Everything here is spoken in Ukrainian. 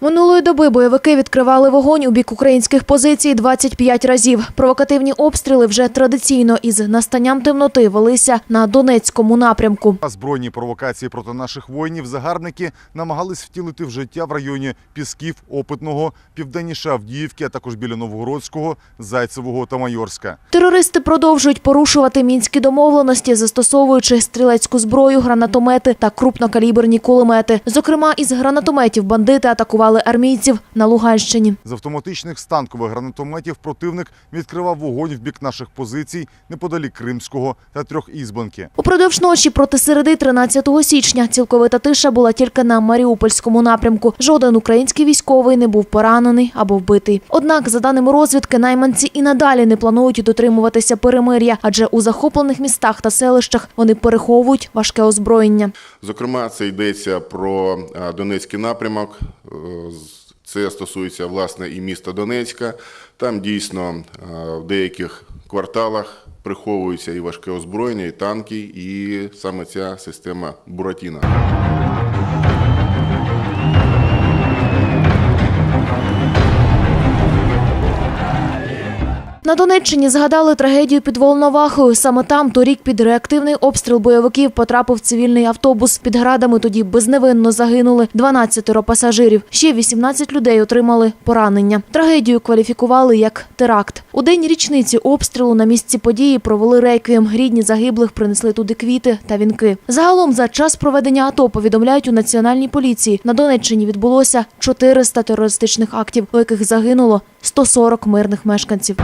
Минулої доби бойовики відкривали вогонь у бік українських позицій 25 разів. Провокативні обстріли вже традиційно із настанням темноти велися на Донецькому напрямку. Збройні провокації проти наших воїнів загарбники намагались втілити в життя в районі Пісків, Опитного, південніше Авдіївки, а також біля Новгородського, Зайцевого та Майорська. Терористи продовжують порушувати мінські домовленості, застосовуючи стрілецьку зброю, гранатомети та крупнокаліберні кулемети. Зокрема, із гранатометів бандити атакували армійців на Луганщині. З автоматичних станкових гранатометів противник відкривав вогонь в бік наших позицій неподалік Кримського та Трьохізбанки. Упродовж ночі проти середи 13 січня цілковита тиша була тільки на Маріупольському напрямку. Жоден український військовий не був поранений або вбитий. Однак, за даними розвідки, найманці і надалі не планують дотримуватися перемир'я, адже у захоплених містах та селищах вони переховують важке озброєння. Зокрема, це йдеться про е, Донецький напрямок. Це стосується власне і міста Донецька. Там дійсно е, в деяких кварталах приховуються і важке озброєння, і танки, і саме ця система Буратіна. На Донеччині згадали трагедію під Волновахою. Саме там торік під реактивний обстріл бойовиків потрапив цивільний автобус. Під градами тоді безневинно загинули 12 пасажирів. Ще 18 людей отримали поранення. Трагедію кваліфікували як теракт. У день річниці обстрілу на місці події провели реквієм. Рідні загиблих принесли туди квіти та вінки. Загалом за час проведення АТО повідомляють у національній поліції. На Донеччині відбулося 400 терористичних актів, у яких загинуло 140 мирних мешканців.